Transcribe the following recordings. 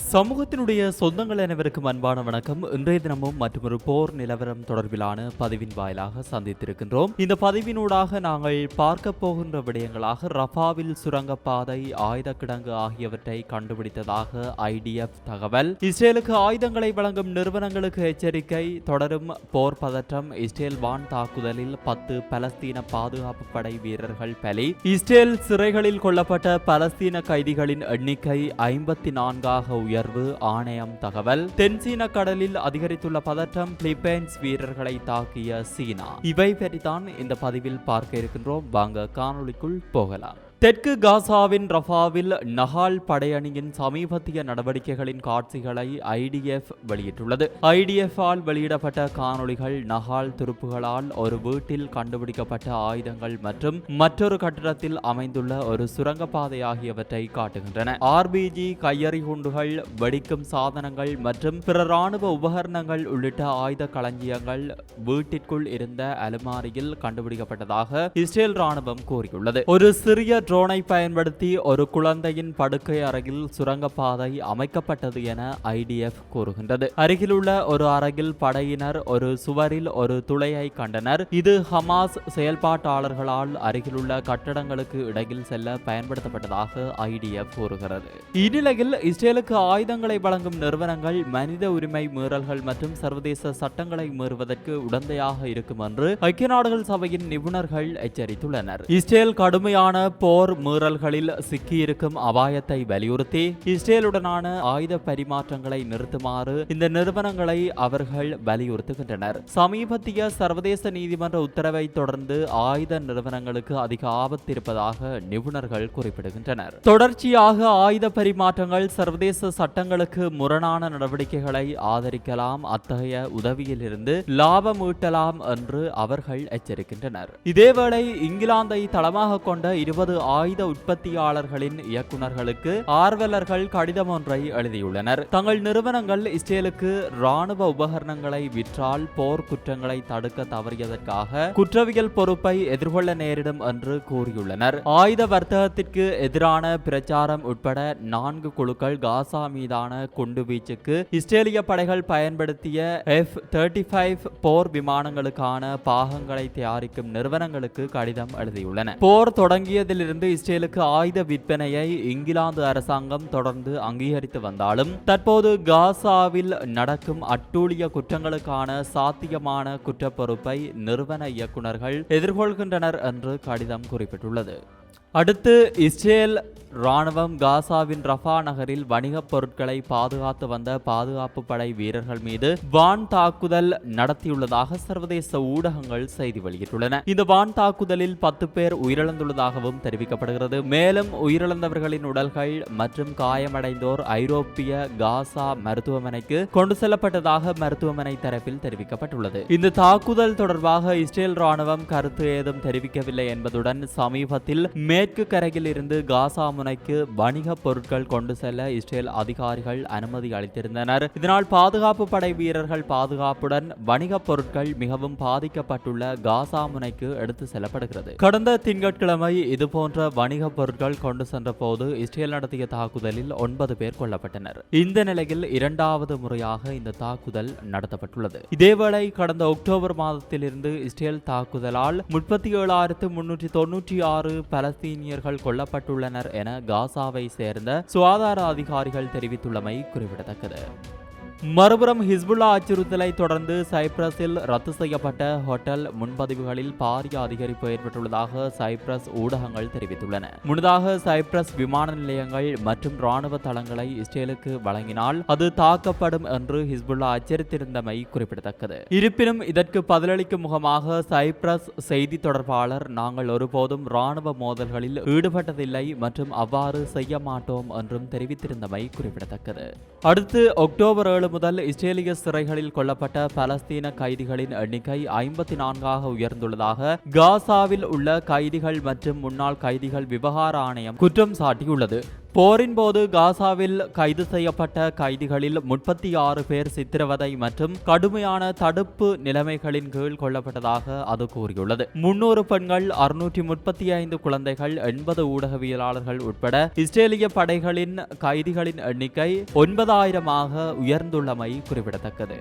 சமூகத்தினுடைய சொந்தங்கள் அனைவருக்கும் அன்பான வணக்கம். இன்றைய தினமும் மற்றொரு போர் நிலவரம் தொடர்பிலான பதிவின் வாயிலாக சந்தித்திருக்கின்றோம். இந்த பதிவினூடாக நாங்கள் பார்க்க போகின்ற விடயங்களாக ரஃபாவில் சுரங்கப்பாதை ஆயுத கிடங்கு ஆகியவற்றை கண்டுபிடித்ததாக ஐடிஎஃப் தகவல். இஸ்ரேலுக்கு ஆயுதங்களை வழங்கும் நிறுவனங்களுக்கு எச்சரிக்கை தொடரும் போர் பதற்றம் இஸ்ரேல் வான் தாக்குதலில் பத்து பலஸ்தீன பாதுகாப்பு படை வீரர்கள் பலி. இஸ்ரேல் சிறைகளில் கொல்லப்பட்ட பலஸ்தீன கைதிகளின் எண்ணிக்கை ஐம்பத்தி நான்காக உயர்வு ஆணையம் தகவல். தென்சீன கடலில் அதிகரித்துள்ள பதற்றம் பிலிப்பைன்ஸ் வீரர்களை தாக்கிய சீனா. இவை பற்றித்தான் இந்த பதிவில் பார்க்க இருக்கின்றோம். வாங்க காணொளிக்குள் போகலாம். தெற்கு காசாவின் ரஃபாவில் நஹால் படையணியின் சமீபத்திய நடவடிக்கைகளின் காட்சிகளை ஐடிஎஃப் வெளியிட்டுள்ளது. ஐடிஎஃப் ஆல் வெளியிடப்பட்ட காணொளிகள் நஹால் துருப்புகளால் ஒரு வீட்டில் கண்டுபிடிக்கப்பட்ட ஆயுதங்கள் மற்றும் மற்றொரு கட்டிடத்தில் அமைந்துள்ள ஒரு சுரங்கப்பாதை ஆகியவற்றை காட்டுகின்றன. ஆர்பிஜி கையெறி குண்டுகள் வெடிக்கும் சாதனங்கள் மற்றும் பிற ராணுவ உபகரணங்கள் உள்ளிட்ட ஆயுத களஞ்சியங்கள் வீட்டிற்குள் இருந்த அலுமாரியில் கண்டுபிடிக்கப்பட்டதாக இஸ்ரேல் ராணுவம் கூறியுள்ளது. ஒரு சிறிய ட்ரோனை பயன்படுத்தி ஒரு குழந்தையின் படுக்கை அறையில் சுரங்கப்பாதை அமைக்கப்பட்டது என ஐடிஎஃப் கூறுகின்றது. அருகிலுள்ள ஒரு அறையில் படையினர் ஒரு சுவரில் ஒரு துளையை கண்டனர். இது ஹமாஸ் செயல்பாட்டாளர்களால் அருகிலுள்ள கட்டடங்களுக்கு இடையில் செல்ல பயன்படுத்தப்பட்டதாக ஐடிஎஃப் கூறுகிறது. இந்நிலையில் இஸ்ரேலுக்கு ஆயுதங்களை வழங்கும் நிறுவனங்கள் மனித உரிமை மீறல்கள் மற்றும் சர்வதேச சட்டங்களை மீறுவதற்கு உடந்தையாக இருக்கும் என்று ஐக்கிய நாடுகள் சபையின் நிபுணர்கள் எச்சரித்துள்ளனர். இஸ்ரேல் கடுமையான போர் போர் மீறல்களில் சிக்கியிருக்கும் அபாயத்தை வலியுறுத்தி இஸ்ரேலுடனான ஆயுத பரிமாற்றங்களை நிறுத்துமாறு இந்த நிறுவனங்களை அவர்கள் வலியுறுத்துகின்றனர். சமீபத்திய சர்வதேச நீதிமன்ற உத்தரவை தொடர்ந்து ஆயுத நிறுவனங்களுக்கு அதிக ஆபத்து இருப்பதாக நிபுணர்கள் குறிப்பிடுகின்றனர். தொடர்ச்சியாக ஆயுத பரிமாற்றங்கள் சர்வதேச சட்டங்களுக்கு முரணான நடவடிக்கைகளை ஆதரிக்கலாம் அத்தகைய உதவியிலிருந்து லாபம் ஈட்டலாம் என்று அவர்கள் எச்சரிக்கின்றனர். இதேவேளை இங்கிலாந்தை தளமாக கொண்ட இருபது ஆயுத உற்பத்தியாளர்களின் இயக்குநர்களுக்கு ஆர்வலர்கள் கடிதம் ஒன்றை எழுதியுள்ளனர். தங்கள் நிறுவனங்கள் இஸ்ரேலுக்கு ராணுவ உபகரணங்களை விற்றால் போர் குற்றங்களை தடுக்க தவறியதற்காக குற்றவியல் பொறுப்பை எதிர்கொள்ள நேரிடும் என்று கூறியுள்ளனர். ஆயுத வர்த்தகத்திற்கு எதிரான பிரச்சாரம் உட்பட நான்கு குழுக்கள் காசா மீதான குண்டுவீச்சுக்கு இஸ்ரேலிய படைகள் பயன்படுத்திய எஃப் தேர்ட்டி ஃபைவ் போர் விமானங்களுக்கான பாகங்களை தயாரிக்கும் நிறுவனங்களுக்கு கடிதம் எழுதியுள்ளன. போர் தொடங்கியதிலிருந்து இஸ்ரேலுக்கு ஆயுத விற்பனையை இங்கிலாந்து அரசாங்கம் தொடர்ந்து அங்கீகரித்து வந்தாலும் தற்போது காசாவில் நடக்கும் அட்டூழிய குற்றங்களுக்கான சாத்தியமான குற்றப்பொறுப்பை நிறுவன இயக்குநர்கள் எதிர்கொள்கின்றனர் என்று கடிதம் குறிப்பிட்டுள்ளது. அடுத்து இஸ்ரேல் ராணுவம் காசாவின் ரஃபா நகரில் வணிகப் பொருட்களை பாதுகாத்து வந்த பாதுகாப்பு படை வீரர்கள் மீது வான் தாக்குதல் நடத்தியுள்ளதாக சர்வதேச ஊடகங்கள் செய்தி வெளியிட்டுள்ளன. இந்த வான் தாக்குதலில் பத்து பேர் உயிரிழந்துள்ளதாகவும் தெரிவிக்கப்படுகிறது. மேலும் உயிரிழந்தவர்களின் உடல்கள் மற்றும் காயமடைந்தோர் ஐரோப்பிய காசா மருத்துவமனைக்கு கொண்டு செல்லப்பட்டதாக மருத்துவமனை தரப்பில் தெரிவிக்கப்பட்டுள்ளது. இந்த தாக்குதல் தொடர்பாக இஸ்ரேல் ராணுவம் கருத்து ஏதும் தெரிவிக்கவில்லை என்பதுடன் சமீபத்தில் மேற்கு கரையில் இருந்து காசா முனைக்கு வணிக பொருட்கள் கொண்டு செல்ல இஸ்ரேல் அதிகாரிகள் அனுமதி அளித்திருந்தனர். இதனால் பாதுகாப்பு படை வீரர்கள் பாதுகாப்புடன் வணிக பொருட்கள் மிகவும் பாதிக்கப்பட்டுள்ள காசா முனைக்கு எடுத்து செல்லப்படுகிறது. கடந்த திங்கட்கிழமை இதுபோன்ற வணிக பொருட்கள் கொண்டு சென்ற போது இஸ்ரேல் நடத்திய தாக்குதலில் ஒன்பது பேர் கொல்லப்பட்டனர். இந்த நிலையில் இரண்டாவது முறையாக இந்த தாக்குதல் நடத்தப்பட்டுள்ளது. இதேவேளை கடந்த அக்டோபர் மாதத்திலிருந்து இஸ்ரேல் தாக்குதலால் முப்பத்தி ஏழாயிரத்து முன்னூற்றி தொன்னூற்றி ஆறு பலஸ்தீனியர்கள் கொல்லப்பட்டுள்ளனர் என காசாவை சேர்ந்த சுகாதார அதிகாரிகள் தெரிவித்துள்ளமை குறிப்பிடத்தக்கது. மறுபுறம் ஹிஸ்புல்லா அச்சுறுத்தலை தொடர்ந்து சைப்ரஸில் ரத்து செய்யப்பட்ட ஹோட்டல் முன்பதிவுகளில் பாரிய அதிகரிப்பு ஏற்பட்டுள்ளதாக சைப்ரஸ் ஊடகங்கள் தெரிவித்துள்ளன. முன்னதாக சைப்ரஸ் விமான நிலையங்கள் மற்றும் ராணுவ தளங்களை இஸ்ரேலுக்கு வழங்கினால் அது தாக்கப்படும் என்று ஹிஸ்புல்லா எச்சரித்திருந்தமை குறிப்பிடத்தக்கது. இருப்பினும் இதற்கு பதிலளிக்கும் முகமாக சைப்ரஸ் செய்தி தொடர்பாளர் நாங்கள் ஒருபோதும் ராணுவ மோதல்களில் ஈடுபட்டதில்லை மற்றும் அவ்வாறு செய்ய மாட்டோம் என்றும் தெரிவித்திருந்தமை குறிப்பிடத்தக்கது. அடுத்து அக்டோபர் ஏழு முதல் இஸ்ரேலிய சிறைகளில் கொல்லப்பட்ட பலஸ்தீன கைதிகளின் எண்ணிக்கை ஐம்பத்தி நான்காக உயர்ந்துள்ளதாக காசாவில் உள்ள கைதிகள் மற்றும் முன்னாள் கைதிகள் விவகார ஆணையம் குற்றம் சாட்டியுள்ளது. போரின் போது காசாவில் கைது செய்யப்பட்ட கைதிகளில் முப்பத்தி ஆறு பேர் சித்திரவதை மற்றும் கடுமையான தடுப்பு நிலைமைகளின் கீழ் கொல்லப்பட்டதாக அது கூறியுள்ளது. முன்னூறு பெண்கள் அறுநூற்றி முப்பத்தி ஐந்து குழந்தைகள் எண்பது ஊடகவியலாளர்கள் உட்பட இஸ்ரேலிய படைகளின் கைதிகளின் எண்ணிக்கை ஒன்பதாயிரமாக உயர்ந்துள்ளமை குறிப்பிடத்தக்கது.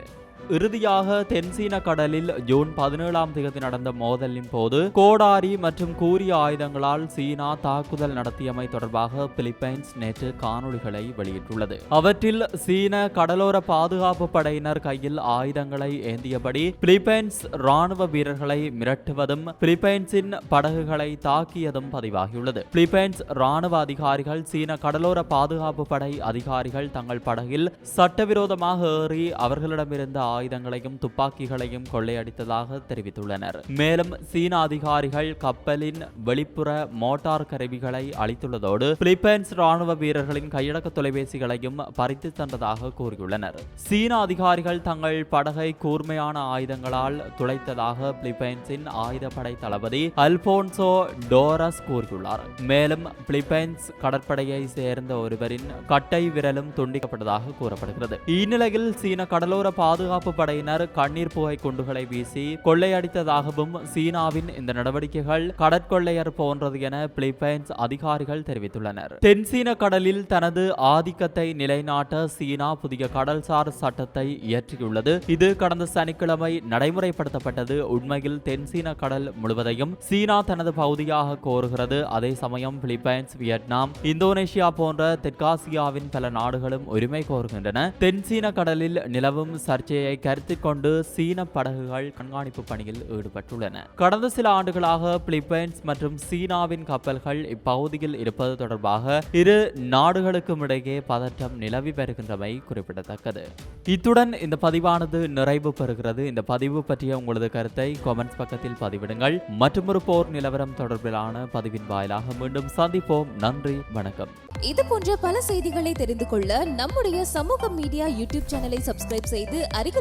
இறுதியாக தென்சீன கடலில் ஜூன் பதினேழாம் தேதி நடந்த மோதலின் போது கோடாரி மற்றும் கூரிய ஆயுதங்களால் சீனா தாக்குதல் நடத்தியமை தொடர்பாக பிலிப்பைன்ஸ் நேற்று காணொளிகளை வெளியிட்டுள்ளது. அவற்றில் சீன கடலோர பாதுகாப்பு படையினர் கையில் ஆயுதங்களை ஏந்தியபடி பிலிப்பைன்ஸ் ராணுவ வீரர்களை மிரட்டுவதும் பிலிப்பைன்ஸின் படகுகளை தாக்கியதும் பதிவாகியுள்ளது. பிலிப்பைன்ஸ் ராணுவ அதிகாரிகள் சீன கடலோர பாதுகாப்பு படை அதிகாரிகள் தங்கள் படகில் சட்டவிரோதமாக ஏறி அவர்களிடமிருந்த ஆயுதங்களையும் துப்பாக்கிகளையும் கொள்ளையடித்ததாக தெரிவித்துள்ளனர். மேலும் சீன அதிகாரிகள் கப்பலின் வெளிப்புற மோட்டார் கருவிகளை அளித்துள்ளதோடு பிலிப்பைன்ஸ் ராணுவ வீரர்களின் கையடக்க தொலைபேசிகளையும் பறித்து தந்ததாக கூறியுள்ளனர். சீன அதிகாரிகள் தங்கள் படகை கூர்மையான ஆயுதங்களால் துளைத்ததாக பிலிப்பைன்ஸின் ஆயுதப்படை தளபதி அல்போன்சோ டோரஸ் கூறியுள்ளார். மேலும் பிலிப்பைன்ஸ் கடற்படையை சேர்ந்த ஒருவரின் கட்டை விரலும் துண்டிக்கப்பட்டதாக கூறப்படுகிறது. இந்நிலையில் சீன கடலோர பாதுகாப்பு படையினர் கண்ணீர் புகை குண்டுகளை வீசி கொள்ளையடித்ததாகவும் சீனாவின் இந்த நடவடிக்கைகள் கடற்கொள்ளையர் போன்றது என பிலிப்பைன்ஸ் அதிகாரிகள் தெரிவித்துள்ளனர். தென்சீன கடலில் தனது ஆதிக்கத்தை நிலைநாட்ட சீனா புதிய கடல்சார் சட்டத்தை இயற்றியுள்ளது. இது கடந்த சனிக்கிழமை நடைமுறைப்படுத்தப்பட்டது. உண்மையில் தென்சீன கடல் முழுவதையும் சீனா தனது பகுதியாக கோருகிறது. அதே சமயம் பிலிப்பைன்ஸ் வியட்நாம் இந்தோனேஷியா போன்ற தெற்காசியாவின் பல நாடுகளும் உரிமை கோருகின்றன. தென்சீன கடலில் நிலவும் சர்ச்சையை கருத்தில் கொண்டு சீன படகுகள் கண்காணிப்பு பணியில் ஈடுபட்டுள்ளன. கடந்த சில ஆண்டுகளாக பிலிப்பைன்ஸ் மற்றும் சீனாவின் கப்பல்கள் இப்பகுதியில் இருப்பது தொடர்பாக இரு நாடுகளுக்கும் இடையே பதற்றம் நிலவி வருகின்றமை குறிப்பிடத்தக்கது. இத்துடன் இந்த பதிவானது நிறைவு பெறுகிறது. இந்த பதிவு பற்றிய உங்களது கருத்தை கமெண்ட்ஸ் பக்கத்தில் பதிவிடுங்கள். மற்றொரு போர் நிலவரம் தொடர்பிலான பதிவின் வாயிலாக மீண்டும் சந்திப்போம். நன்றி வணக்கம். இது போன்ற பல செய்திகளை தெரிந்து கொள்ள நம்முடைய சமூக மீடியா யூடியூப் சேனலை சப்ஸ்கிரைப் செய்து அருகில்